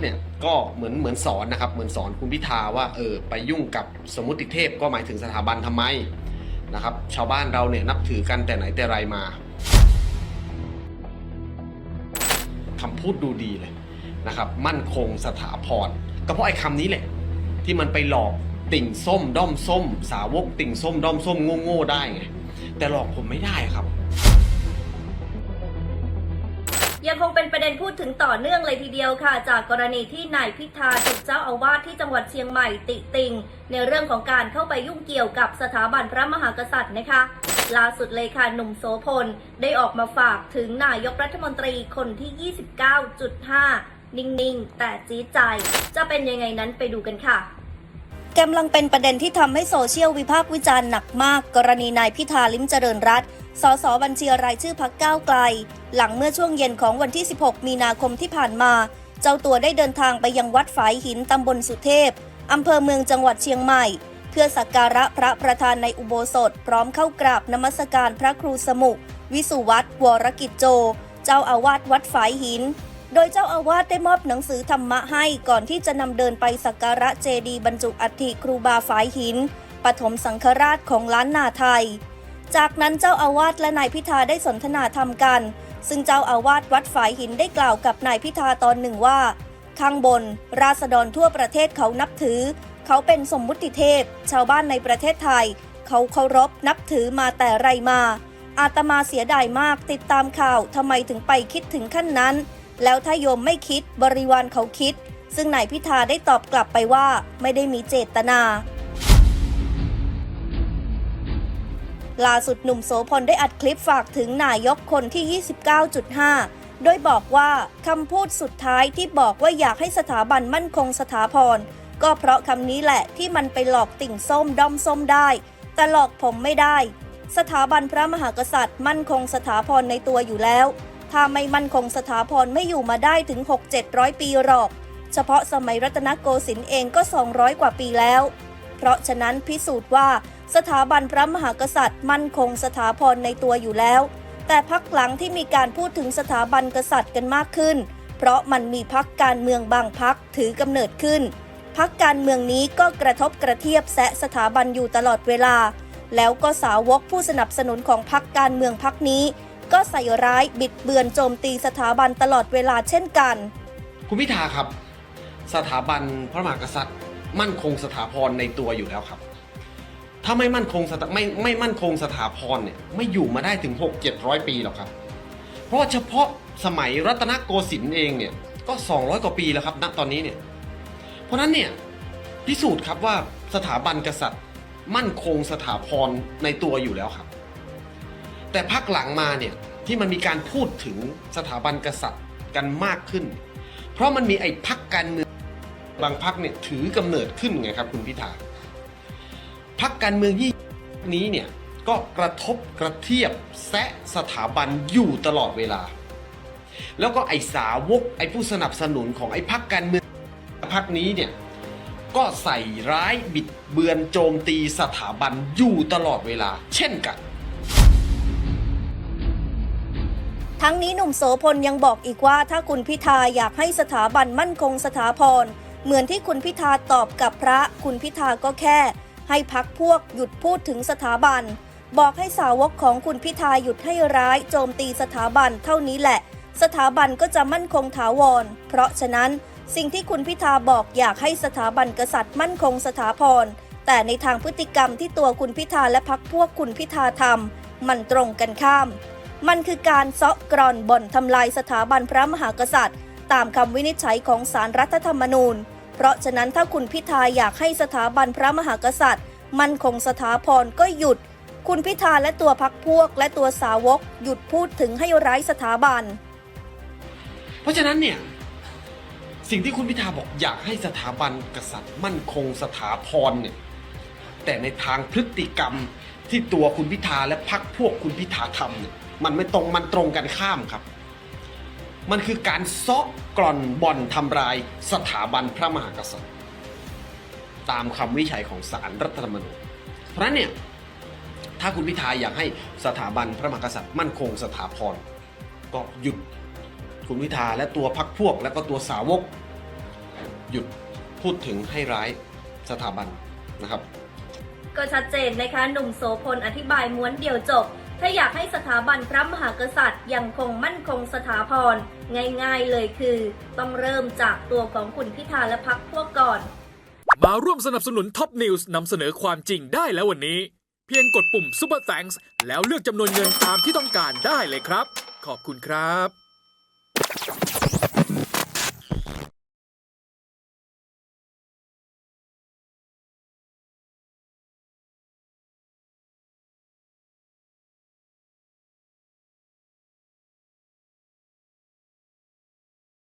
เนี่ยก็เหมือนเหมือนสอนนะครับ เหมือนสอนคุณพิธาว่าเออไปยุ่งกับสมมติเทพก็หมายถึงสถาบันทำไมนะครับ ชาวบ้านเราเนี่ยนับถือกันแต่ไหนแต่ไรมาคำพูดดูดีเลยนะครับ มั่นคงสถาพรก็เพราะไอ้คำนี้แหละ ที่มันไปหลอกติ่งส้ม ด้อมส้ม สาวกติ่งส้ม ด้อมส้มโง่ๆได้ไงแต่หลอกผมไม่ได้ครับ ยังคงเป็นประเด็นพูดถึงต่อเนื่องเลยทีเดียวค่ะ จากกรณีที่นายพิธาถูกเจ้าอาวาสที่จังหวัดเชียงใหม่ติติง ในเรื่องของการเข้าไปยุ่งเกี่ยวกับสถาบันพระมหากษัตริย์นะคะล่าสุดเลยค่ะหนุ่มโสพล ได้ออกมาฝากถึงนายกรัฐมนตรีคนที่ 29.5 นิ่ง ๆ แต่จี๊ดใจ จะเป็นยังไงนั้นไปดูกันค่ะ กำลังเป็นประเด็นที่ทำให้โซเชียลวิพากษ์วิจารณ์หนักมาก กรณีนายพิธาลิมเจริญรัตน์สสบัญชีรายชื่อพักก้าวไกล หลังเมื่อช่วงเย็นของวันที่ 16 มีนาคมที่ผ่านมา เจ้าตัวได้เดินทางไปยังวัดฝายหินตำบลสุเทพอำเภอเมืองจังหวัดเชียงใหม่ เพื่อสักการะพระประธานในอุโบสถ พร้อมเข้ากราบนมัสการพระครูสมุ วิสุวัตวรกิจโจ เจ้าอาวาสวัดฝายหิน โดยเจ้าอาวาสได้มอบหนังสือธรรมะให้ก่อนที่จะนำเดินไปสักการะเจดีย์บรรจุอัฐิครูบาฝายหิน ปฐมสังฆราชของล้านนาไทย จากนั้นเจ้าอาวาสและนายพิธาได้สนทนาธรรมกัน ซึ่งเจ้าอาวาสวัดฝายหินได้กล่าวกับนายพิธาตอนหนึ่งว่า ข้างบน ราษฎรทั่วประเทศเขานับถือ เขาเป็นสมมุติเทพ ชาวบ้านในประเทศไทย เขาเคารพนับถือมาแต่ไรมา อาตมาเสียดายมากติดตามข่าวทำไมถึงไปคิดถึงขั้นนั้น แล้วถ้าโยมไม่คิดบริวารเขาคิด ซึ่งนายพิธาได้ตอบกลับไปว่าไม่ได้มีเจตนาล่าสุดหนุ่มโสพลได้อัดคลิปฝากถึงนายกคนที่ 29.5 โดยบอกว่าคำพูดสุดท้ายที่บอกว่าอยากให้สถาบันมั่นคงสถาพร ก็เพราะคำนี้แหละที่มันไปหลอกติ่งส้มด้อมส้มได้ แต่หลอกผมไม่ได้ สถาบันพระมหากษัตริย์มั่นคงสถาพรในตัวอยู่แล้ว ถ้าไม่มั่นคงสถาพรไม่อยู่มาได้ถึง 6-700 ปีหรอก เฉพาะสมัยรัตนโกสินทร์เองก็ 200 กว่าปีแล้ว เพราะฉะนั้นพิสูจน์ว่าสถาบันพระมหากษัตริย์ มั่นคงสถาพรในตัวอยู่แล้ว แต่พักหลังที่มีการพูดถึงสถาบันกษัตริย์กันมากขึ้น เพราะมันมีพักการเมืองบางพักถือกำเนิดขึ้น พักการเมืองนี้ก็กระทบกระเทียบแซะสถาบันอยู่ตลอดเวลา แล้วก็สาวกผู้สนับสนุนของพักการเมืองพักนี้ ก็ใส่ร้ายบิดเบือนโจมตีสถาบันตลอดเวลาเช่นกัน คุณพิธาครับ สถาบันพระมหากษัตริย์ มั่นคงสถาพรในตัวอยู่แล้วครับ ถ้าไม่มั่นคงสถาไม่ไม่มั่นคงสถาพรเนี่ยไม่อยู่มาได้ถึง 6 700 ปีหรอกครับ เพราะเฉพาะสมัยรัตนโกสินทร์เองเนี่ยก็ 200 กว่าปีแล้วครับณตอนนี้เนี่ยเพราะฉะนั้นเนี่ยพิสูจน์ครับว่าสถาบันกษัตริย์ มั่นคงสถาพรในตัวอยู่แล้วครับ แต่พักหลังมาเนี่ยที่มันมีการพูดถึงสถาบันกษัตริย์กันมากขึ้น เพราะมันมีไอ้พักการเมืองบางพักเนี่ยถือกำเนิดขึ้นไงครับคุณพิธาพักการเมืองที่นี้เนี่ยก็กระทบกระเทียบแซะสถาบันอยู่ตลอดเวลา แล้วก็ไอ้สาวกไอ้ผู้สนับสนุนของไอ้พักการเมืองพักนี้เนี่ยก็ใส่ร้ายบิดเบือนโจมตีสถาบันอยู่ตลอดเวลา เช่นกัน ทั้งนี้หนุ่มโสพลยังบอกอีกว่าถ้าคุณพิธาอยากให้สถาบันมั่นคงสถาพร เหมือนที่คุณพิธาตอบกับพระคุณพิธาก็แค่ ให้พักพวกหยุดพูดถึงสถาบัน บอกให้สาวกของคุณพิธาหยุดให้ร้ายโจมตีสถาบันเท่านี้แหละ สถาบันก็จะมั่นคงถาวร เพราะฉะนั้นสิ่งที่คุณพิธาบอกอยากให้สถาบันกษัตริย์มั่นคงสถาพร แต่ในทางพฤติกรรมที่ตัวคุณพิธาและพักพวกคุณพิธาทำมันตรงกันข้าม มันคือการเซาะกรอนบ่อนทำลายสถาบันพระมหากษัตริย์ ตามคำวินิจฉัยของสารรัฐธรรมนูญ เพราะฉะนั้นถ้าคุณพิธาอยากให้สถาบันพระมหากษัตริย์ มั่นคงสถาพรก็หยุด คุณพิธาและตัวพักพวกและตัวสาวกหยุดพูดถึงให้ร้ายสถาบัน เพราะฉะนั้นเนี่ยสิ่งที่คุณพิธาบอกอยากให้สถาบันกษัตริย์ มั่นคงสถาพรเนี่ยแต่ในทางพฤติกรรมที่ตัวคุณพิธาและพรรคพวกคุณพิธาทำเนี่ย มันไม่ตรงมันตรงกันข้ามครับ มันคือการซาะกร่อนบ่อนทำลายสถาบันพระมหากษัตริย์ ตามคำวิจัยของศาลรัฐธรรมนูญเพราะฉะนั้นเนี่ยถ้าคุณพิธาอยากให้สถาบันพระมหากษัตริย์มั่นคงสถาพรก็หยุดคุณพิธาและตัวพักพวกและก็ตัวสาวก หยุดพูดถึงให้ร้ายสถาบันนะครับ ก็ชัดเจนนะคะ หนุ่มโสพลอธิบายม้วนเดียวจบ ถ้าอยากให้สถาบันพระมหากษัตริย์ยังคงมั่นคงสถาพร ง่ายๆเลยคือ ต้องเริ่มจากตัวของคุณพิธาและพักพวกก่อน มาร่วมสนับสนุนท็อปนิวส์นำเสนอความจริงได้แล้ววันนี้ เพียงกดปุ่ม Super Thanks แล้วเลือกจำนวนเงินตามที่ต้องการได้เลยครับ ขอบคุณครับ